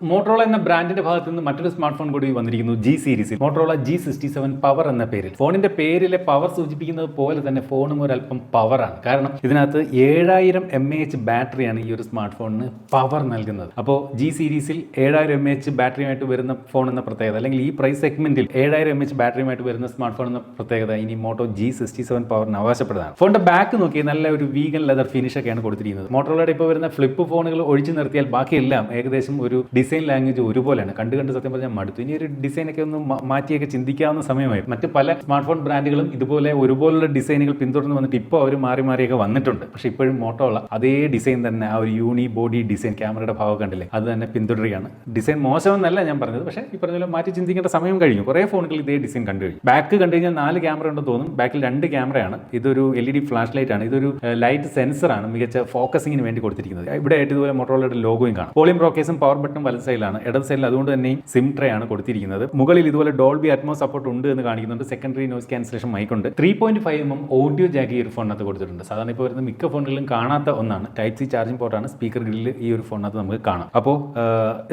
Motorola എന്ന ബ്രാൻഡിന്റെ ഭാഗത്ത് നിന്ന് മറ്റൊരു സ്മാർട്ട് ഫോൺ കൂടി വന്നിരിക്കുന്നു ജി സീരീസിൽ Motorola G sixty seven power എന്ന പേരിൽ. ഫോണിന്റെ പേരിലെ പവർ സൂചിപ്പിക്കുന്നത് പോലെ തന്നെ ഫോണും ഒരല്പം പവറാണ് കാരണം ഇതിനകത്ത് ഏഴായിരം എം എ എച്ച് ബാറ്ററിയാണ് ഈ ഒരു സ്മാർട്ട് ഫോണിന് പവർ നൽകുന്നത്. അപ്പോൾ ജി സീരീസിൽ ഏഴായിരം എം എച്ച് ബാറ്ററിയുമായിട്ട് വരുന്ന ഫോൺ എന്ന പ്രത്യേകത അല്ലെങ്കിൽ ഈ പ്രൈസ് സെഗ്മെന്റിൽ ഏഴായിരം എം എച്ച് ബാറ്ററിയുമായിട്ട് വരുന്ന സ്മാർട്ട് ഫോൺ എന്ന പ്രത്യേകത ഇനി മോട്ടോ ജി സിക്സ്റ്റി സെവൻ പവറിന് അവകാശപ്പെടുന്നതാണ്. ഫോണിന്റെ ബാക്ക് നോക്കി നല്ല ഒരു വീഗൻ ലെതർ ഫിനിഷ് ഒക്കെയാണ് കൊടുത്തിരിക്കുന്നത്. മോട്ടോറോളയുടെ ഇപ്പോൾ വരുന്ന ഫ്ലിപ്പ് ഫോണുകൾ ഒഴിച്ചു നിർത്തിയാൽ ബാക്കിയെല്ലാം ഏകദേശം ഒരു ഡിസൈൻ ലാംഗ്വേജ് ഒരുപോലെയാണ്. കണ്ട് കണ്ട് സത്യം പറഞ്ഞാൽ മടുത്തു. ഇനി ഒരു ഡിസൈനൊക്കെ ഒന്ന് മാറ്റിയൊക്കെ ചിന്തിക്കാവുന്ന സമയമായി മറ്റ് പല സ്മാർട്ട് ഫോൺ ബ്രാൻഡുകളും ഇതുപോലെ ഒരുപോലുള്ള ഡിസൈനുകൾ പിന്തുടർന്ന് വന്നിട്ട് ഇപ്പോൾ അവർ മാറി മാറിയൊക്കെ വന്നിട്ടുണ്ട്. പക്ഷേ ഇപ്പോഴും മോട്ടോ ഉള്ള അതേ ഡിസൈൻ തന്നെ ആ ഒരു യൂണി ബോഡി ഡിസൈൻ ക്യാമറയുടെ ഭാഗം കണ്ടില്ലേ? അത് തന്നെ പിന്തുടരുകയാണ്. ഡിസൈൻ മോശമെന്നല്ല ഞാൻ പറഞ്ഞത്. പക്ഷേ ഈ പറഞ്ഞ മാറ്റി ചിന്തിക്കേണ്ട സമയം കഴിഞ്ഞു. കുറേ ഫോണുകൾ ഇതേ ഡിസൈൻ കണ്ടു കഴിഞ്ഞു. ബാക്ക് കണ്ടു കഴിഞ്ഞാൽ നാല് ക്യാമറ ഉണ്ടെന്ന് തോന്നും. ബാക്കിൽ രണ്ട് ക്യാമറയാണ്. ഇതൊരു L E D flash light ആണ്. ഇതൊരു ലൈറ്റ് സെൻസറാണ് മികച്ച ഫോക്കസിങ്ങിന് വേണ്ടി കൊടുത്തിരിക്കുന്നത്. ഇവിടെ ആയിട്ട് ഇതുപോലെ മോട്ടോളയുടെ ലോഗോയും കാണാം. പോളിയം റോക്കേസും പവർ ബട്ടണും വലത് സൈഡിലാണ്. ഇടത് സൈഡിൽ അതുകൊണ്ട് തന്നെ സിം ട്രേ ആണ് കൊടുത്തിരിക്കുന്നത്. മുകളിൽ ഇതുപോലെ ഡോൾബി അറ്റ്മോ സപ്പോർട്ട് ഉണ്ട് എന്ന് കാണിക്കുന്നുണ്ട്. സെക്കൻഡറി നോയ്സ് ക്യാൻസലേഷൻ മൈക്ക് ഉണ്ട്. Three point five M M audio jack ഈ ഒരു ഫോണിനകത്ത് കൊടുത്തിട്ടുണ്ട്. സാധാരണ ഇപ്പോൾ വരുന്ന മിക്ക ഫോണുകളിലും കാണാത്ത ഒന്നാണ്. ടൈപ്പ് സി ചാർജിംഗ് പോർട്ടാണ് സ്പീക്കർ ഗ്രില്ല് ഈ ഒരു ഫോണിനകത്ത് നമുക്ക് കാണാം. അപ്പോൾ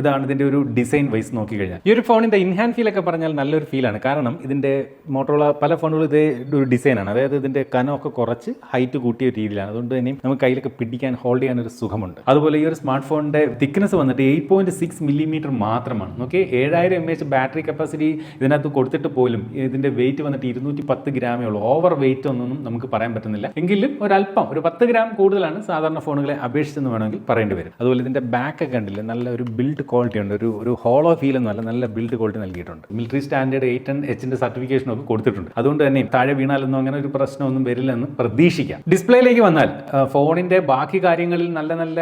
ഇതാണ് ഇതിന്റെ ഒരു ഡിസൈൻ വൈസ് നോക്കി കഴിഞ്ഞാൽ ഈ ഒരു ഫോണിന്റെ ഇൻഹാൻഡ് ഫീൽ ഒക്കെ പറഞ്ഞാൽ നല്ലൊരു ഫീലാണ് കാരണം ഇതിന്റെ മോട്ടോള പല ഫോണുകളും ഇതേ ഒരു ഡിസൈനാണ് അതായത് ഇതിന്റെ കനമൊക്കെ കുറച്ച് ഹൈറ്റ് കൂട്ടിയ രീതിയിലാണ്. അതുകൊണ്ട് തന്നെ നമുക്ക് കയ്യിലൊക്കെ പിടിക്കാൻ ഹോൾഡ് ചെയ്യാൻ ഒരു സുഖമുണ്ട്. അതുപോലെ ഈ ഒരു സ്മാർട്ട് ഫോണിന്റെ തിക്നെസ് വന്നിട്ട് എയ്റ്റ് സിക്സ് മില്ലിമീറ്റർ മാത്രമാണ്. ഓക്കെ ഏഴായിരം എം എച്ച് ബാറ്ററി കപ്പാസിറ്റി ഇതിനകത്ത് കൊടുത്തിട്ട് പോലും ഇതിന്റെ വെയിറ്റ് വന്നിട്ട് ഇരുന്നൂറ്റി പത്ത് ഗ്രാമേ ഉള്ളൂ. ഓവർ വെയിറ്റ് ഒന്നും നമുക്ക് പറയാൻ പറ്റുന്നില്ല. എങ്കിലും ഒരല്പം ഒരു പത്ത് ഗ്രാം കൂടുതലാണ് സാധാരണ ഫോണുകളെ അപേക്ഷിച്ചെന്ന് വേണമെങ്കിൽ പറയേണ്ടി വരും. അതുപോലെ ഇതിന്റെ ബാക്ക് ഒക്കെ കണ്ടില്ലേ? നല്ല ഒരു ബിൽഡ് ക്വാളിറ്റി ഉണ്ട്. ഒരു ഒരു ഹോളോ ഫീൽ എന്നല്ല നല്ല ബിൽഡ് ക്വാളിറ്റി നൽകിയിട്ടുണ്ട്. മിലിറ്ററി സ്റ്റാൻഡേർഡ് എയ്റ്റ് ആൻഡ് എച്ചിന്റെ സർട്ടിഫിക്കേഷൻ ഒക്കെ കൊടുത്തിട്ടുണ്ട്. അതുകൊണ്ട് തന്നെ താഴെ വീണാലൊന്നും അങ്ങനെ ഒരു പ്രശ്നമൊന്നും വരില്ലെന്ന് പ്രതീക്ഷിക്കാം. ഡിസ്പ്ലേയിലേക്ക് വന്നാൽ ഫോണിന്റെ ബാക്കി കാര്യങ്ങളിൽ നല്ല നല്ല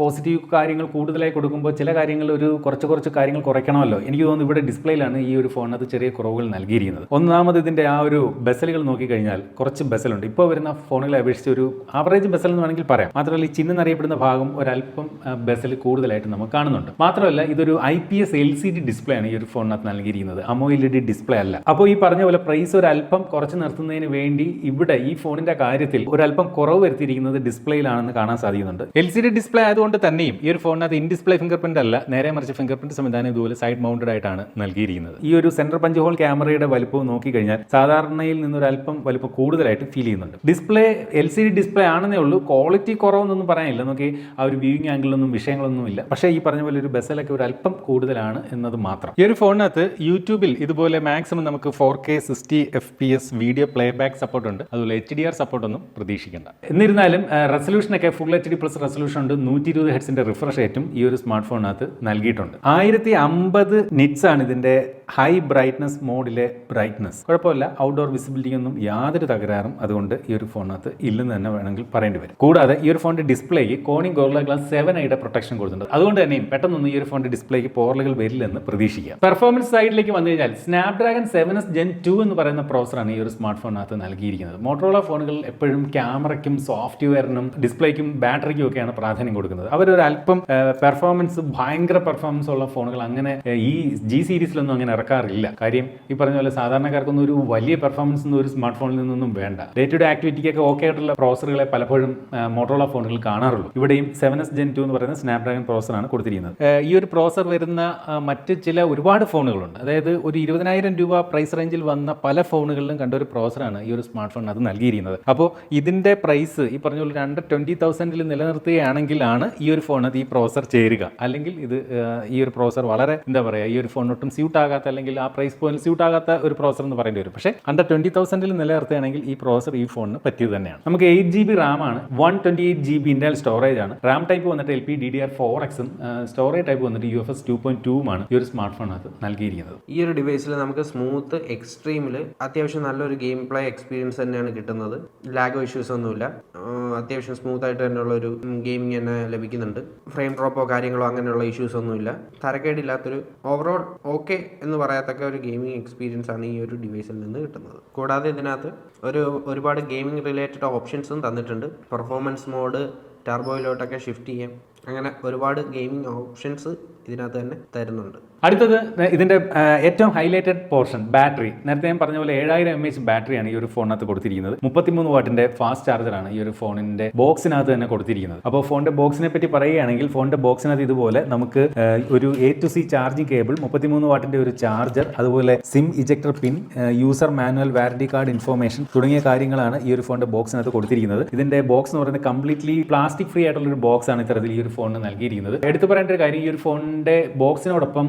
പോസിറ്റീവ് കാര്യങ്ങൾ കൂടുതലായി കൊടുക്കുമ്പോൾ ചില കാര്യങ്ങൾ ഒരു കുറച്ച് കുറച്ച് കാര്യങ്ങൾ കുറയ്ക്കണമല്ലോ. എനിക്ക് തോന്നുന്നു ഇവിടെ ഡിസ്പ്ലേയിലാണ് ഈ ഒരു ഫോണിനകത്ത് ചെറിയ കുറവുകൾ നൽകിയിരിക്കുന്നത്. ഒന്നാമത് ഇതിന്റെ ആ ഒരു ബസലുകൾ നോക്കിക്കഴിഞ്ഞാൽ കുറച്ച് ബസലുണ്ട്. ഇപ്പോൾ വരുന്ന ഫോണുകളെ അപേക്ഷിച്ച് ഒരു ആവറേജ് ബസൽ എന്ന് വേണമെങ്കിൽ പറയാം. മാത്രമല്ല ഈ ചിഹ്നം അറിയപ്പെടുന്ന ഭാഗം ഒരല്പം ബസൽ കൂടുതലായിട്ട് നമുക്ക് കാണുന്നുണ്ട്. മാത്രമല്ല ഇതൊരു I P S L C D display ആണ് ഈ ഒരു ഫോണിനകത്ത് നൽകിയിരിക്കുന്നത്. അമോ എൽ ഡി ഡിസ്പ്ലേ അല്ല. അപ്പോൾ ഈ പറഞ്ഞ പോലെ പ്രൈസ് ഒരു അല്പം കുറച്ച് നിർത്തുന്നതിന് വേണ്ടി ഇവിടെ ഈ ഫോണിന്റെ കാര്യത്തിൽ ഒരല്പം കുറവ് വരുത്തിയിരിക്കുന്നത് ഡിസ്പ്ലേയിലാണെന്ന് കാണാൻ സാധിക്കുന്നുണ്ട്. എൽ സി ഡി ഡിസ്പ്ലേ ആയതുകൊണ്ട് തന്നെയും ഈ ഒരു ഫോണിനകത്ത് ഇൻ ഡിസ്പ്ലേ ഫിംഗർ പ്രിന്റ് അല്ല നേരെ മറിച്ച് ഫിംഗർ പ്രിന്റ് സംവിധാനം ഇതുപോലെ സൈഡ് മൗണ്ടഡ് ആയിട്ടാണ് നൽകിയിരിക്കുന്നത്. ഈ ഒരു സെന്റർ പഞ്ച് ഹോൾ ക്യാമറയുടെ വലുപ്പം നോക്കിക്കഴിഞ്ഞാൽ സാധാരണയിൽ നിന്നൊരല്പം വലുപ്പം കൂടുതലായിട്ട് ഫീൽ ചെയ്യുന്നുണ്ട്. Display L C D display ആണെന്നേ ഉള്ളൂ. ക്വാളിറ്റി കുറവെന്നൊന്നും പറയാനില്ല. നോക്കി ആ ഒരു വ്യൂയിങ് ആംഗിളൊന്നും വിഷയങ്ങളൊന്നും ഇല്ല. പക്ഷേ ഈ പറഞ്ഞ പോലെ ഒരു ബസ്സിലൊക്കെ ഒരു അല്പം കൂടുതലാണ് എന്നത് മാത്രം. ഈ ഒരു ഫോണിനകത്ത് യൂട്യൂബിൽ ഇതുപോലെ മാക്സിമം നമുക്ക് four K sixty F P S video playback support ഉണ്ട്. അതുപോലെ എച്ച് ഡി ആർ സപ്പോർട്ട് ഒന്നും പ്രതീക്ഷിക്കേണ്ട. എന്നിരുന്നാലും റെസൊല്യൂഷനൊക്കെ full H D plus resolution ഉണ്ട്. നൂറ്റി ഇരുപത് ഹെഡ്സിന്റെ റിഫ്രഷ് റേറ്റും ഈ ഒരു സ്മാർട്ട് ഫോണിനകത്ത് നൽകിയിട്ടുണ്ട്. ആയിരത്തി അമ്പത് നിറ്റ്സ് ആണ് ഇതിന്റെ ഹൈ ബ്രൈറ്റ്നസ് മോഡിലെ ബ്രൈറ്റ്നസ് കുഴപ്പമില്ല. ഔട്ട്ഡോർ വിസിബിലിറ്റി ഒന്നും യാതൊരു തകരാറും അതുകൊണ്ട് ഈ ഒരു ഫോണിനകത്ത് ഇല്ലെന്ന് തന്നെ വേണമെങ്കിൽ പറയേണ്ടി വരും. കൂടാതെ ഈ ഒരു ഫോണിന്റെ ഡിസ്പ്ലേക്ക് കോണിംഗ് ഗോർല ഗ്ലാസ് സെവൻ ഐയുടെ പ്രൊട്ടക്ഷൻ കൊടുത്തിട്ടുണ്ട്. അതുകൊണ്ട് തന്നെയും പെട്ടെന്നൊന്നും ഈ ഒരു ഫോണിന്റെ ഡിസ്പ്ലേക്ക് പോറലുകൾ വരില്ലെന്ന് പ്രതീക്ഷിക്കാം. പെർഫോമൻസ് സൈഡിലേക്ക് വന്നു കഴിഞ്ഞാൽ Snapdragon seven S Gen two എന്ന് പറയുന്ന പ്രോസറാണ് ഈ ഒരു സ്മാർട്ട് ഫോണിനകത്ത് നൽകിയിരിക്കുന്നത്. മോട്ടോറോള ഫോണുകൾ എപ്പോഴും ക്യാമറയ്ക്കും സോഫ്റ്റ്വെയറിനും ഡിസ്പ്ലേക്കും ബാറ്ററിക്കും ഒക്കെയാണ് പ്രാധാന്യം കൊടുക്കുന്നത്. അവരൊരു അല്പം പെർഫോമൻസ് ഭയങ്കര പെർഫോമൻസ് ഉള്ള ഫോണുകൾ അങ്ങനെ ഈ ജി സീരീസിലൊന്നും അങ്ങനെ ഇറക്കാറില്ല. കാര്യം ഈ പറഞ്ഞ പോലെ സാധാരണക്കാർക്കൊന്നും ഒരു വലിയ പെർഫോമൻസ് ഒന്നും ഒരു സ്മാർട്ട് ഫോണിൽ നിന്നൊന്നും വേണ്ട. ഡേ ടു ഡേ ആക്ടിവിറ്റിക്കൊക്കെ ഓക്കെ ആയിട്ടുള്ള പ്രോസറുകളെ പലപ്പോഴും മോട്ടോറോള ഫോണുകളിൽ കാണാറുള്ളൂ. ഇവിടെയും സെവൻ എസ് ജെൻ ടു എന്ന് പറയുന്ന സ്നാപ്ഡ്രാഗൺ പ്രോസറാണ് കൊടുത്തിരിക്കുന്നത്. ഈ ഒരു പ്രോസർ വരുന്ന മറ്റ് ചില ഒരുപാട് ഫോണുകളുണ്ട് അതായത് ഒരു ഇരുപതിനായിരം രൂപ പ്രൈസ് റേഞ്ചിൽ വന്ന പല ഫോണുകളിലും കണ്ട ഒരു പ്രോസറാണ് ഈ ഒരു സ്മാർട്ട് ഫോൺ അത് നൽകിയിരിക്കുന്നത്. അപ്പോൾ ഇതിന്റെ പ്രൈസ് ഈ പറഞ്ഞ പോലെ രണ്ട് ട്വന്റി തൗസൻഡിൽ നിലനിർത്തുകയാണെങ്കിലാണ് ഈ ഒരു ഫോണിനകത്ത് ഈ പ്രോസർ ചേരുക. അല്ലെങ്കിൽ ഇത് ഈ ഒരു പ്രോസർ വളരെ എന്താ പറയുക ഈ ഒരു ഫോണിനൊട്ടും സ്യൂട്ട് ആകാത്ത അല്ലെങ്കിൽ ആ പ്രൈസ് പോയിന്റ് സ്യൂട്ട് ആകാത്ത ഒരു പ്രോസർ എന്ന് പറയേണ്ടി വരും. പക്ഷേ അണ്ടർ ട്വന്റി തൗസൻഡിൽ നിലനിർത്തുകയാണെങ്കിൽ ഈ പ്രോസർ ഈ ഫോണിന് പറ്റിയത് തന്നെയാണ്. നമുക്ക് എയ്റ്റ് ജി ബി റാം ആണ് one twenty eight G B Intel storage ആണ്. റാം ടൈപ്പ് വന്നിട്ട് L P D D R four എക്സും സ്റ്റോറേജ് ടൈപ്പ് വന്നിട്ട് U F S two point ടൂമാണ് ഈ ഒരു സ്മാർട്ട് ഫോണിനകത്ത് നൽകിയിരിക്കുന്നത്. ഈ ഒരു ഡിവൈസിൽ നമുക്ക് സ്മൂത്ത് എക്സ്ട്രീമിൽ അത്യാവശ്യം നല്ലൊരു ഗെയിം പ്ലേ എക്സ്പീരിയൻസ് തന്നെയാണ് കിട്ടുന്നത്. ലാഗോ ഇഷ്യൂസ് ഒന്നുമില്ല. അത്യാവശ്യം സ്മൂത്ത് ആയിട്ട് തന്നെയുള്ള ഒരു ഗെയിമിംഗ് തന്നെ ലഭിക്കുന്നുണ്ട്. ഫ്രെയിം ഡ്രോപ്പോ കാര്യങ്ങളോ അങ്ങനെയുള്ള ഇഷ്യൂസ് ഒന്നുമില്ല. തരക്കേടില്ലാത്തൊരു ഓവറോൾ ഓക്കെ എന്ന് പറയത്തക്ക ഒരു ഗെയിമിംഗ് എക്സ്പീരിയൻസ് ആണ് ഈ ഒരു ഡിവൈസിൽ നിന്ന് കിട്ടുന്നത്. കൂടാതെ ഇതിനകത്ത് ഒരു ഒരുപാട് ഗെയിമിംഗ് റിലേറ്റഡ് ഓപ്ഷൻസും തന്നിട്ടുണ്ട്. പെർഫോമൻസ് മോഡ് ടർബോയിലോട്ടൊക്കെ ഷിഫ്റ്റ് ചെയ്യാം. അങ്ങനെ ഒരുപാട് ഗെയിമിംഗ് ഓപ്ഷൻസ് ഇതിനകത്ത് തന്നെ തരുന്നുണ്ട്. അടുത്തത് ഇതിന്റെ ഏറ്റവും ഹൈലൈറ്റഡ് പോർഷൻ ബാറ്ററി. നേരത്തെ ഞാൻ പറഞ്ഞ പോലെ ഏഴായിരം എം എച്ച് ബാറ്ററിയാണ് ഈ ഒരു ഫോണിനകത്ത് കൊടുത്തിരിക്കുന്നത്. മുപ്പത്തിമൂന്ന് വാട്ടിന്റെ ഫാസ്റ്റ് ചാർജറാണ് ഈ ഒരു ഫോണിന്റെ ബോക്സിനകത്ത് തന്നെ കൊടുത്തിരിക്കുന്നത്. അപ്പോൾ ഫോണിന്റെ ബോക്സിനെ പറ്റി പറയുകയാണെങ്കിൽ ഫോണിന്റെ ബോക്സിനകത്ത് ഇതുപോലെ നമുക്ക് ഒരു A to C charging cable മുപ്പത്തിമൂന്ന് വാട്ടിന്റെ ഒരു ചാർജർ അതുപോലെ SIM ejector pin user manual warranty card information തുടങ്ങിയ കാര്യങ്ങളാണ് ഈ ഒരു ഫോണിന്റെ ബോക്സിനകത്ത് കൊടുത്തിരിക്കുന്നത്. ഇതിന്റെ ബോക്സ് എന്ന് പറയുന്നത് കംപ്ലീറ്റ്ലി പ്ലാസ്റ്റിക് ഫ്രീ ആയിട്ടുള്ള ഒരു ബോക്സ് ആണ് ഇത്തരത്തിൽ ഈ ഒരു ഫോണിന് നൽകിയിരിക്കുന്നത്. എടുത്തു പറയേണ്ട ഒരു കാര്യം ഈ ഒരു ഫോണിന്റെ ബോക്സിനോടൊപ്പം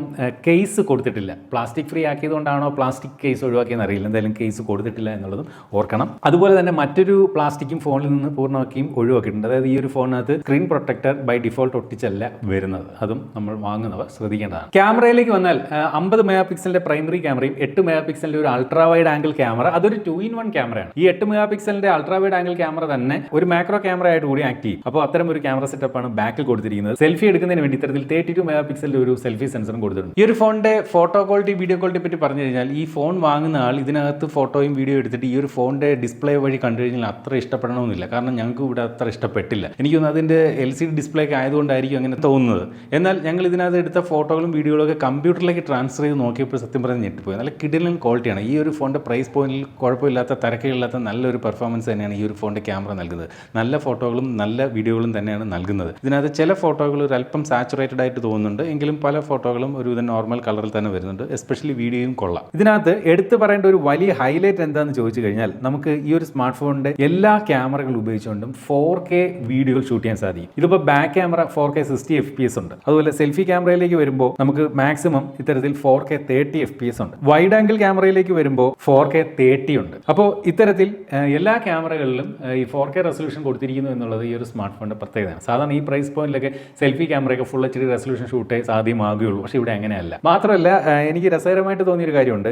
കേസ് കൊടുത്തിട്ടില്ല. പ്ലാസ്റ്റിക് ഫ്രീ ആക്കിയതുകൊണ്ടാണോ പ്ലാസ്റ്റിക് കേസ് ഒഴിവാക്കിയെന്ന് അറിയില്ല. എന്തായാലും കേസ് കൊടുത്തിട്ടില്ല എന്നുള്ളതും ഓർക്കണം. അതുപോലെ തന്നെ മറ്റൊരു പ്ലാസ്റ്റിക്കും ഫോണിൽ നിന്ന് പൂർണമാക്കിയും ഒഴിവാക്കിയിട്ടുണ്ട്. അതായത് ഈ ഒരു ഫോണിനകത്ത് സ്ക്രീൻ പ്രൊട്ടക്ടർ ബൈ ഡിഫോൾട്ട് ഒട്ടിച്ചല്ല വരുന്നത്. അതും നമ്മൾ വാങ്ങുന്നവർ ശ്രദ്ധിക്കേണ്ടതാണ്. ക്യാമറയിലേക്ക് വന്നാൽ അമ്പത് മെഗാ പിക്സലിന്റെ പ്രൈമറി ക്യാമറയും എട്ട് മെഗാ പിക്സലിന്റെ ഒരു അൾട്രാ വൈഡ് ആംഗിൾ ക്യാമറ. അതൊരു ടു ഇൻ വൺ ക്യാമറയാണ്. ഈ എട്ട് മെഗാ പിക്സലിന്റെ അൾട്രാ വൈഡ് ആംഗിൾ ക്യാമറ തന്നെ ഒരു മാക്രോ ക്യാമറ ആയിട്ട് കൂടി ആക്ട് ചെയ്യും. അപ്പോൾ അത്തരം ഒരു ക്യാമറ സെറ്റപ്പ് ആണ് ബാക്കിൽ കൊടുത്തിരിക്കുന്നത്. സെൽഫി എടുക്കുന്നതിന് വേണ്ടി ഇത്തരത്തിൽ തേർട്ടി ടു മെഗാ പിക്സലിന്റെ ഒരു സെൽഫി സെൻസറും കൊടുത്തിട്ടുണ്ട്. ഈ ഒരു ഫോണിന്റെ ഫോട്ടോ ക്വാളിറ്റി വീഡിയോ ക്വാളിറ്റി പറ്റി പറഞ്ഞു കഴിഞ്ഞാൽ ഈ ഫോൺ വാങ്ങുന്ന ആൾ ഇതിനകത്ത് ഫോട്ടോയും വീഡിയോ എടുത്തിട്ട് ഈ ഒരു ഫോണിന്റെ ഡിസ്പ്ലേ വഴി കണ്ടു കഴിഞ്ഞാൽ അത്ര ഇഷ്ടപ്പെടണമെന്നില്ല. കാരണം ഞങ്ങൾക്ക് ഇവിടെ അത്ര ഇഷ്ടപ്പെട്ടില്ല. എനിക്ക് തോന്നുന്നു അതിന്റെ എൽ സി ഡി ഡിസ്പ്ലേ ഒക്കെ ആയതുകൊണ്ടായിരിക്കും അങ്ങനെ തോന്നുന്നത്. എന്നാൽ ഞങ്ങൾ ഇതിനകത്ത് എടുത്ത ഫോട്ടോകളും വീഡിയോകളും ഒക്കെ കമ്പ്യൂട്ടറിലേക്ക് ട്രാൻസ്ഫർ ചെയ്ത് നോക്കിയപ്പോൾ സത്യം പറഞ്ഞ് ഞെട്ടിപ്പോയി. നല്ല കിടിലൻ ക്വാളിറ്റിയാണ് ഈ ഒരു ഫോണിന്റെ പ്രൈസ് പോയിന്റിൽ കുഴപ്പമില്ലാത്ത തിരക്കുകളില്ലാത്ത നല്ലൊരു പെർഫോമൻസ് തന്നെയാണ് ഈ ഒരു ഫോണിന്റെ ക്യാമറ നൽകുന്നത്. നല്ല ഫോട്ടോകളും നല്ല വീഡിയോകളും തന്നെയാണ് നൽകുന്നത്. ഇതിനകത്ത് ചില ഫോട്ടോകൾ ഒരു അല്പം സാച്ചുറേറ്റഡ് ആയിട്ട് തോന്നുന്നുണ്ട്. എങ്കിലും പല ഫോട്ടോകളും ഒരു ഇത് നോർമൽ കളറിൽ തന്നെ വരുന്നുണ്ട്. എസ്പെഷ്യലി വീഡിയോയും കൊള്ളാം. ഇതിനകത്ത് എടുത്തു പറയേണ്ട ഒരു വലിയ ഹൈലൈറ്റ് എന്താണെന്ന് ചോദിച്ചു കഴിഞ്ഞാൽ നമുക്ക് ഈ ഒരു സ്മാർട്ട് ഫോണിന്റെ എല്ലാ ക്യാമറകൾ ഉപയോഗിച്ചുകൊണ്ടും ഫോർ കെ വീഡിയോകൾ ഷൂട്ട് ചെയ്യാൻ സാധിക്കും. ഇതിപ്പോൾ back camera four K sixty F P S ഉണ്ട്. അതുപോലെ സെൽഫി ക്യാമറയിലേക്ക് വരുമ്പോൾ നമുക്ക് മാക്സിമം ഇത്തരത്തിൽ four K thirty F P S ഉണ്ട്. വൈഡ് ആംഗിൾ ക്യാമറയിലേക്ക് വരുമ്പോൾ ഫോർ കെ തേർട്ടി ഉണ്ട്. അപ്പോൾ ഇത്തരത്തിൽ എല്ലാ ക്യാമറകളിലും ഈ ഫോർ കെ റെസൊല്യൂഷൻ കൊടുത്തിരിക്കുന്നു എന്നുള്ളത് ഈ ഒരു സ്മാർട്ട് ഫോണിന്റെ പ്രത്യേകതയാണ്. സാധാരണ ഈ പ്രൈസ് പോയിന്റിലൊക്കെ സെൽഫി ക്യാമറയൊക്കെ ഫുൾ എച്ച് ഡി റെസൊല്യൂഷൻ ഷൂട്ടേ സാധ്യമാകുകയുള്ളൂ. പക്ഷേ ഇവിടെ അങ്ങനെയല്ല. മാത്രമല്ല എനിക്ക് രസകരമായിട്ട് തോന്നിയൊരു കാര്യമുണ്ട്.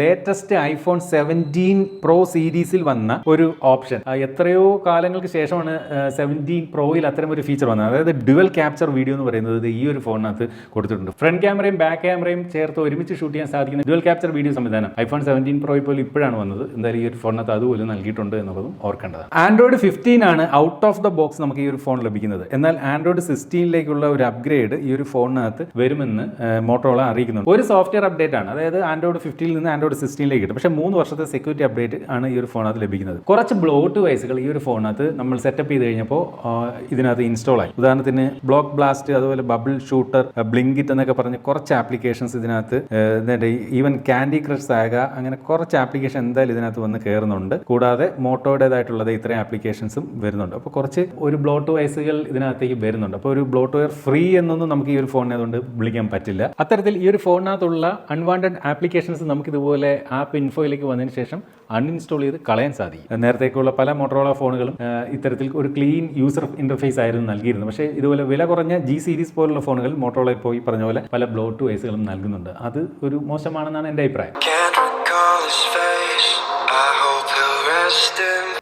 ലേറ്റസ്റ്റ് ഐഫോൺ സെവന്റീൻ പ്രോ സീരീസിൽ വന്ന ഒരു ഓപ്ഷൻ എത്രയോ കാലങ്ങൾക്ക് ശേഷമാണ് സെവന്റീൻ പ്രോയിൽ അത്തരം ഒരു ഫീച്ചർ വന്നത്. അതായത് ഡുവൽ ക്യാപ്ചർ വീഡിയോ എന്ന് പറയുന്നത് ഈ ഒരു ഫോണിനകത്ത് കൊടുത്തിട്ടുണ്ട്. ഫ്രണ്ട് ക്യാമറയും ബാക്ക് ക്യാമറയും ചേർത്ത് ഒരുമിച്ച് ഷൂട്ട് ചെയ്യാൻ സാധിക്കുന്ന ഡുവൽ ക്യാപ്ചർ വീഡിയോ സംവിധാനം ഐഫോൺ സെവന്റീൻ പ്രോയിൽ ഇപ്പോൾ ഇപ്പോഴാണ് വന്നത്. എന്തായാലും ഈ ഒരു ഫോണിനകത്ത് അതുപോലും നൽകിയിട്ടുണ്ട് എന്നുള്ളതും ഓർക്കേണ്ടതാണ്. ആൻഡ്രോയിഡ് ഫിഫ്റ്റീൻ ആണ് ഔട്ട് ഓഫ് ദ ബോക്സ് നമുക്ക് ഈ ഒരു ഫോൺ ലഭിക്കുന്നത്. എന്നാൽ ആൻഡ്രോയിഡ് സിക്സ്റ്റീനിലേക്കുള്ള ഒരു അപ്ഗ്രേഡ് ഈ ഒരു ഫോണിനകത്ത് വരുമെന്ന് മോട്ടോള അറിയിക്കുന്നുണ്ട്. ഒരു സോഫ്റ്റ്വെയർ അപ്ഡേറ്റ് ആണ്. അതായത് ആൻഡ്രോയിഡ് ഫിഫ്റ്റിയിൽ നിന്ന് ആൻഡ്രോയിഡ് സിക്സ്റ്റീനിലേക്ക് കിട്ടും പക്ഷേ മൂന്ന് വർഷത്തെ സെക്യൂരിറ്റി അപ്ഡേറ്റ് ആണ് ഈ ഒരു ഫോണിനകത്ത് ലഭിക്കുന്നത്. കുറച്ച് ബ്ലോട്ട് വൈസുകൾ ഈ ഒരു ഫോണിനകത്ത് നമ്മൾ സെറ്റപ്പ് ചെയ്ത് കഴിഞ്ഞപ്പോൾ ഇതിനകത്ത് ഇൻസ്റ്റാൾ ആയി. ഉദാഹരണത്തിന് ബ്ലോക്ക് ബ്ലാസ്റ്റ് അതുപോലെ ബബിൾ ഷൂട്ടർ ബ്ലിങ്കിറ്റ് എന്നൊക്കെ പറഞ്ഞ് കുറച്ച് ആപ്ലിക്കേഷൻസ് ഇതിനകത്ത് ഈവൻ ക്യാൻഡി ക്രഷ് സാഗ അങ്ങനെ കുറച്ച് ആപ്ലിക്കേഷൻ എന്തായാലും ഇതിനകത്ത് വന്ന് കയറുന്നുണ്ട് കൂടാതെ മോട്ടോയുടേതായിട്ടുള്ളത് ഇത്രയും ആപ്ലിക്കേഷൻസും വരുന്നുണ്ട്. അപ്പോൾ കുറച്ച് ഒരു ബ്ലോട്ട് വൈസുകൾ ഇതിനകത്തേക്ക് വരുന്നുണ്ട്. അപ്പോൾ ഒരു ബ്ലോട്ട് വെയർ ഫ്രീ എന്നൊന്നും നമുക്ക് ഈ ഒരു ഫോണിനെ അതുകൊണ്ട് വിളിക്കാൻ പറ്റില്ല. അത്തരത്തിൽ ഈ ഒരു ഫോണിനകത്തുള്ള അൺവാണ്ടഡ് ആപ്ലിക്കേഷൻസ് നമുക്ക് ഇതുപോലെ ആപ്പ് ഇൻഫോയിലേക്ക് വന്നതിന് ശേഷം അൺഇൻസ്റ്റാൾ ചെയ്ത് കളയാൻ സാധിക്കും. നേരത്തേക്കുള്ള പല മോട്ടോറോള ഫോണുകളും ഇത്തരത്തിൽ ഒരു ക്ലീൻ യൂസർ ഇന്റർഫേസ് ആയിരുന്നു നൽകിയിരുന്നത്. പക്ഷേ ഇതുപോലെ വില കുറഞ്ഞ ജി സീരീസ് പോലുള്ള ഫോണുകൾ മോട്ടോറോള ഈ പറഞ്ഞ പോലെ പല ബ്ലോട്ട് വൈസുകളും നൽകുന്നുണ്ട്. അത് ഒരു മോശമാണെന്നാണ് എന്റെ അഭിപ്രായം.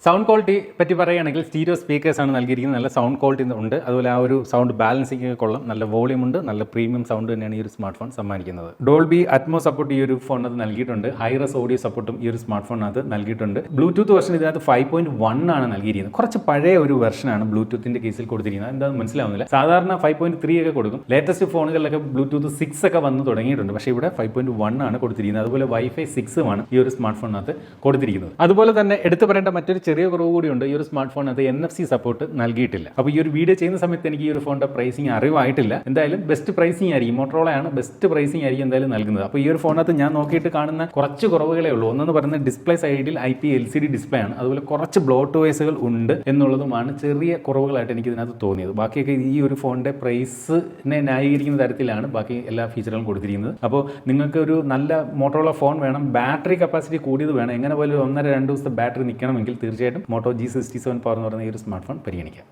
സൗണ്ട് ക്വാളിറ്റി പറ്റി പറയുകയാണെങ്കിൽ സ്റ്റീരിയോ സ്പീക്കേഴ്സ് ആണ് നൽകിയിരിക്കുന്നത്. നല്ല സൗണ്ട് ക്വാളിറ്റി ഉണ്ട്. അതുപോലെ ആ ഒരു സൗണ്ട് ബാലൻസിംഗ് കൊള്ളാം. നല്ല വോളിയം ഉണ്ട്. നല്ല പ്രീമിയം സൗണ്ട് തന്നെയാണ് ഈ ഒരു സ്മാർട്ട് ഫോൺ സമ്മാനിക്കുന്നത്. ഡോൾബി അറ്റ്മോ സപ്പോർട്ട് ഈ ഒരു ഫോണിനകത്ത് നൽകിയിട്ടുണ്ട്. ഹൈറസ് ഓഡിയോ സപ്പോർട്ടും ഈ ഒരു സ്മാർട്ട് അത് നൽകിയിട്ടുണ്ട്. ബ്ലൂടൂത്ത് വെർഷൻ ഇതിനകത്ത് ഫൈവ് പോയിന്റ് വൺ ആണ് നൽകിയിരിക്കുന്നത്. കുറച്ച് പഴയ ഒരു വെർഷനാണ് ബ്ലൂടൂത്തിന്റെ കേസിൽ കൊടുത്തിരിക്കുന്നത്. എന്താണെന്ന് മനസ്സിലാവുന്നില്ല. സാധാരണ ഫൈവ് പോയിന്റ് ത്രീ ഒക്കെ കൊടുക്കും. ലേറ്റസ്റ്റ് ഫോണുകളിലൊക്കെ ബ്ലൂടൂത്ത് സിക്സ് ഒക്കെ വന്ന് തുടങ്ങിയിട്ടുണ്ട്. പക്ഷേ ഇവിടെ ഫൈവ് പോയിന്റ് വൺ ആണ് കൊടുത്തിരിക്കുന്നത്. അതുപോലെ വൈഫൈ സിക്സുമാണ് ഈ ഒരു സ്മാർട്ട് ഫോണിനകത്ത് കൊടുത്തിരിക്കുന്നത്. അതുപോലെ തന്നെ എടുത്തു പറയേണ്ട മറ്റൊരു ചെറിയ കുറവ് കൂടിയുണ്ട്. ഈ ഒരു സ്മാർട്ട് ഫോൺ അത് എൻ എഫ് സി സപ്പോർട്ട് നൽകിയിട്ടില്ല. അപ്പോൾ ഈ ഒരു വീഡിയോ ചെയ്യുന്ന സമയത്ത് എനിക്ക് ഈ ഒരു ഫോണിന്റെ പ്രൈസിങ് അറിവായിട്ടില്ല. എന്തായാലും ബെസ്റ്റ് പ്രൈസിങ് ആയിരിക്കും. മോട്ടറോളയാണ് ബെസ്റ്റ് പ്രൈസിങ് ആയിരിക്കും എന്തായാലും നൽകുന്നത്. അപ്പോൾ ഈ ഒരു ഫോണിനകത്ത് ഞാൻ നോക്കിയിട്ട് കാണുന്ന കുറച്ച് കുറവുകളേ ഉള്ളൂ. ഒന്നെന്ന് പറയുന്നത് ഡിസ്പ്ലേ സൈഡിൽ I P L C D display ആണ്. അതുപോലെ കുറച്ച് ബ്ലോട്ട് വേസുകൾ ഉണ്ട് എന്നുള്ളതുമാണ് ചെറിയ കുറവുകളായിട്ട് എനിക്ക് ഇതിനകത്ത് തോന്നിയത്. ബാക്കിയൊക്കെ ഈ ഒരു ഫോണിന്റെ പ്രൈസിനെ ന്യായീകരിക്കുന്ന തരത്തിലാണ് ബാക്കി എല്ലാ ഫീച്ചറുകളും കൊടുത്തിരിക്കുന്നത്. അപ്പോൾ നിങ്ങൾക്ക് ഒരു നല്ല മോട്ടറോള ഫോൺ വേണം. ബാറ്ററി കപ്പാസിറ്റി കൂടിയത് വേണം. എങ്ങനെ പോലും ഒന്നര രണ്ട് ദിവസത്തെ ബാറ്ററി നിൽക്കണമെങ്കിൽ തീർച്ചയായിട്ടും Moto G sixty seven power എന്ന് പറയുന്ന ഈ ഒരു സ്മാർട്ട് ഫോൺ പരിഗണിക്കാം.